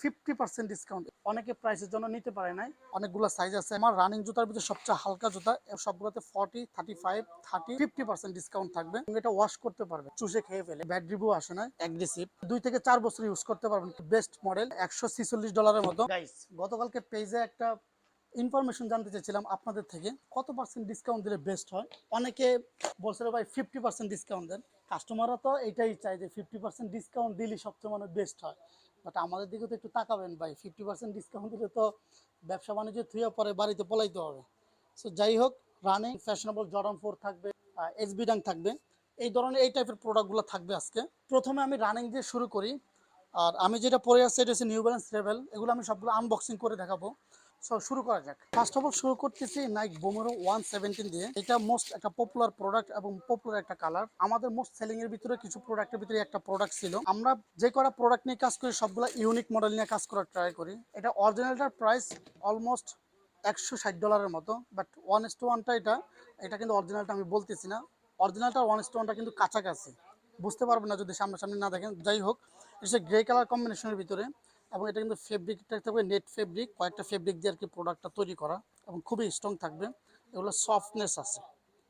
Fifty percent discount অনেকে প্রাইসের জন্য নিতে পারে নাই। অনেকগুলো সাইজ আছে। আমার রানিং জুতার ভিতরে সবচেয়ে হালকা জুতা সবগুলোতে forty thirty five thirty fifty percent discount থাকবে এটা ওয়াশ করতে পারবে। চুষে খেয়ে ফেলে। ব্যাড রিভিউ আসে না। অ্যাগ্রেসিভ দুই থেকে চার বছর ইউজ করতে পারবেন। বেস্ট মডেল একশো ছিচল্লিশ ডলারের মতো। গাইস গতকালকে পেজে একটা ইনফরমেশন জানতে চাইছিলাম আপনাদের থেকে। কত পার্সেন্ট ডিসকাউন্ট দিলে বেস্ট হয়? অনেকে বলছিল ভাই ফিফটি পার্সেন্ট ডিসকাউন্ট দেন। কাস্টমাররা তো এটাই চায় যে ফিফটি পার্সেন্ট ডিসকাউন্ট দিলে সবচেয়ে মানে বেস্ট হয়। বাট আমাদের দিকে তো একটু তাকাবেন ভাই ফিফটি পার্সেন্ট ডিসকাউন্ট দিলে তো ব্যবসা বাণিজ্য থুয়ে পরে বাড়িতে পলাইতে হবে। সো যাই হোক রানিং ফ্যাশনেবল জর্ডন ফোর থাকবে এসবি ডাং থাকবে। এই ধরনের, এই টাইপের প্রোডাক্টগুলো থাকবে আজকে। প্রথমে আমি রানিং দিয়ে শুরু করি। আর আমি যেটা পরে আসছি, এটা হচ্ছে নিউ ব্যালেন্স লেভেল এগুলো আমি সবগুলো আনবক্সিং করে দেখাবো। সো শুরু করা যাক। ফার্স্ট অফ অল শুরু করতেছি নাইক বোমেরো ওয়ান সেভেন্টিন দিয়ে। এটা মোস্ট একটা পপুলার প্রোডাক্ট এবং পপুলার একটা কালার আমাদের মোস্ট সেলিং এর ভিতরে কিছু প্রোডাক্টের ভিতরে একটা প্রোডাক্ট ছিল। আমরা যে কটা প্রোডাক্ট নিয়ে কাজ করি, সবগুলো ইউনিক মডেল নিয়ে কাজ করার ট্রাই করি। এটা অরিজিনালটার প্রাইস অলমোস্ট একশো ষাট ডলারের মতো। বাট ওয়ান এস টু ওয়ানটা এটা এটা কিন্তু অরিজিনালটা আমি বলতেছি না। অরিজিনালটা ওয়ান এস টু ওয়ানটা কিন্তু কাছাকাছি। বুঝতে পারবেন না যদি সামনাসামনি না দেখেন। যাই হোক, এটা গ্রে কালার কম্বিনেশনের ভিতরে। এবং এটা কিন্তু ফেব্রিকটা থাকবে নেট ফেব্রিক কয়েকটা ফেব্রিক দিয়ে আর কি প্রোডাক্টটা তৈরি করা এবং খুবই স্ট্রং থাকবে। এগুলো সফটনেস আছে,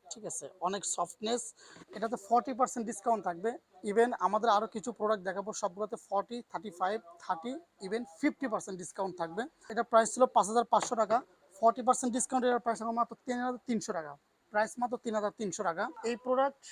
ঠিক আছে? অনেক সফটনেস এটাতে ফর্টি পার্সেন্ট ডিসকাউন্ট থাকবে। ইভেন আমাদের আরও কিছু প্রোডাক্ট দেখাবো, সবগুলোতে forty thirty five thirty even fifty percent discount থাকবে। এটা প্রাইস ছিল পাঁচ হাজার পাঁচশো টাকা ফর্টি পার্সেন্ট ডিসকাউন্ট এটার প্রাইস মাত্র তিন হাজার তিনশো টাকা। প্রাইস মাত্র তিন হাজার তিনশো টাকা। এই প্রোডাক্ট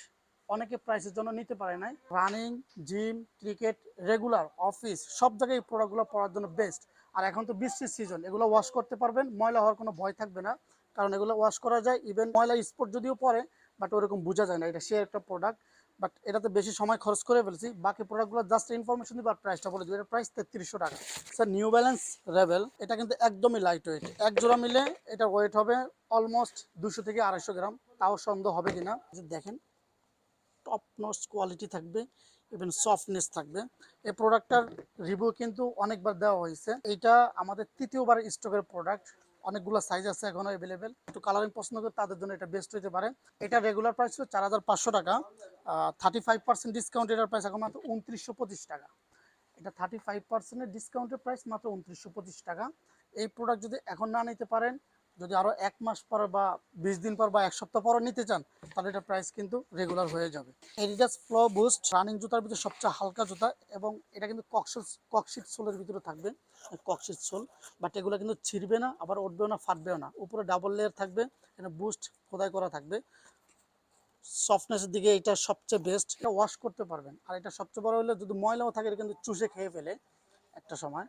অনেকে প্রাইসের জন্য নিতে পারে নাই। Running gym cricket regular office সব জায়গায় এই প্রোডাক্টগুলো পরার জন্য বেস্ট আর এখন তো বৃষ্টির সিজন এগুলো ওয়াশ করতে পারবেন, ময়লা হওয়ার কোনো ভয় থাকবে না। কারণ এগুলো ওয়াশ করা যায় ইভেন ময়লা স্পট যদিও পরে বাট ওরকম বোঝা যায় না, এটা সে একটা প্রোডাক্ট বাট এটাতে বেশি সময় খরচ করে ফেলছি। বাকি প্রোডাক্টগুলো জাস্ট ইনফরমেশন দিব আর প্রাইসটা বলে দিব এটার প্রাইস তেত্রিশশো টাকা। স্যার নিউ ব্যালেন্স রেভেল এটা কিন্তু একদমই লাইট ওয়েট এক জোড়া মিলে এটা ওয়েট হবে অলমোস্ট দুশো থেকে আড়াইশো গ্রাম, তাও সন্দেহ হবে কিনা। দেখেন টপ নচ কোয়ালিটি থাকবে ইভেন সফটনেস থাকবে। এই প্রোডাক্টটার রিভিউ কিন্তু অনেকবার দেওয়া হয়েছে। এটা আমাদের তৃতীয়বার স্টকের প্রোডাক্ট অনেকগুলো সাইজ আছে এখনও অ্যাভেলেবেল একটু কালারিং পছন্দ করে তাদের জন্য এটা বেস্ট হতে পারে। এটা রেগুলার প্রাইস ছিল চার হাজার পাঁচশো টাকা। থার্টি ফাইভ পার্সেন্ট ডিসকাউন্ট এটার প্রাইস এখন মাত্র উনত্রিশশো পঁচিশ টাকা। এটা থার্টি ফাইভ পার্সেন্টের ডিসকাউন্টের প্রাইস মাত্র উনত্রিশশো পঁচিশ টাকা। এই প্রোডাক্ট যদি এখন না নিতে পারেন যদি আরও এক মাস পর বা বিশ দিন পর বা এক সপ্তাহ পর নিতে চান, তাহলে এটার প্রাইস কিন্তু রেগুলার হয়ে যাবে। এডিডাস ফ্লো বুস্ট রানিং জুতার ভিতরে সবচেয়ে হালকা জুতা এবং এটা কিন্তু কক্সল ককশিট সোলের ভিতরে থাকবে। ককশিট সোল বাট এগুলো কিন্তু ছিঁড়বে না, আবার উঠবেও না, ফাটবেও না। উপরে ডাবল লেয়ার থাকবে, এখানে বুস্ট খোদাই করা থাকবে। সফটনেসের দিকে এটা সবচেয়ে বেস্ট এটা ওয়াশ করতে পারবেন। আর এটা সবচেয়ে বড় হলে যদি ময়লাও থাকে, এটা কিন্তু চুষে খেয়ে ফেলে একটা সময়।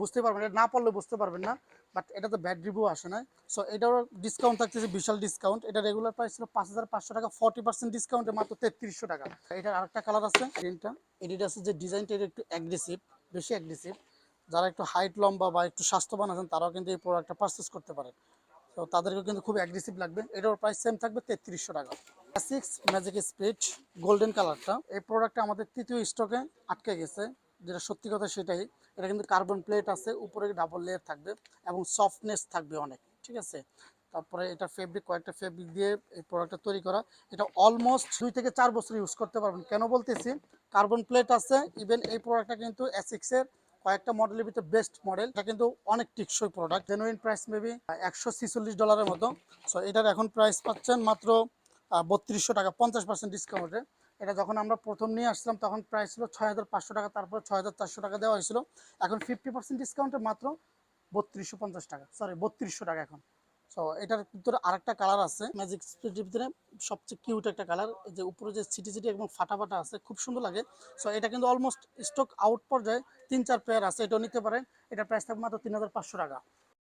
বুঝতে পারবেন, এটা না পড়লে বুঝতে পারবেন না বাট এটা তো ব্যাড রিভিউ আসে না সো এটারও ডিসকাউন্ট থাকতেছে, বিশাল ডিসকাউন্ট এটা রেগুলার প্রাইস ছিল পাঁচ হাজার পাঁচশো টাকা ফর্টি পার্সেন্ট ডিসকাউন্টে মাত্র তেত্রিশশো টাকা। এটার আরেকটা কালার আছে প্রিন্টটা এডিডাসের যে ডিজাইনটা এটা একটু অ্যাগ্রেসিভ বেশি অ্যাগ্রেসিভ যারা একটু হাইট লম্বা বা একটু স্বাস্থ্যবান আছেন, তারাও কিন্তু এই প্রোডাক্টটা পারচেস করতে পারেন। তো তাদেরকেও কিন্তু খুব অ্যাগ্রেসিভ লাগবে। এটার প্রাইস সেম থাকবে তেত্রিশশো টাকা। সিক্স ম্যাজিক স্পিড গোল্ডেন কালারটা এই প্রোডাক্টটা আমাদের তৃতীয় স্টকে আটকে গেছে। যেটা সত্যি কথা সেটাই। এটা কিন্তু কার্বন প্লেট আছে, উপরে ডাবল লেয়ার থাকবে এবং সফটনেস থাকবে অনেক, ঠিক আছে? তারপরে এটা ফেব্রিক কয়েকটা ফেব্রিক দিয়ে এই প্রোডাক্টটা তৈরি করা। এটা অলমোস্ট দুই থেকে চার বছর ইউজ করতে পারবেন। কেন বলতেছি? কার্বন প্লেট আছে ইভেন এই প্রোডাক্টটা কিন্তু এসিক্সের কয়েকটা মডেলের ভিতরে বেস্ট মডেল এটা কিন্তু অনেক টিকসই প্রোডাক্ট জেনুইন প্রাইস মেবি একশো ছিচল্লিশ ডলারের মতো। সো এটার এখন প্রাইস পাচ্ছেন মাত্র বত্রিশশো টাকা, পঞ্চাশ পার্সেন্ট ডিসকাউন্টে এটা যখন আমরা প্রথম নিয়ে আসলাম তখন প্রাইস ছিল ছয় হাজার পাঁচশো টাকা, তারপরে ছয় হাজার চারশো টাকা দেওয়া হয়েছিল। এখন ফিফটি পার্সেন্ট ডিসকাউন্টে মাত্র বত্রিশশো পঞ্চাশ টাকা সরি বত্রিশশো টাকা এখন। সো এটার ভিতরে আরেকটা কালার আছে ম্যাজিক স্পিডের ভিতরে সবচেয়ে কিউট একটা কালার যে উপরে যে সিটি সিটি এবং ফাটা ফাটা আছে, খুব সুন্দর লাগে। সো এটা কিন্তু অলমোস্ট স্টক আউট পর্যায়ে তিন চার পেয়ার আছে, এটাও নিতে পারেন এটা প্রাইস থাকবে মাত্র তিন হাজার পাঁচশো টাকা।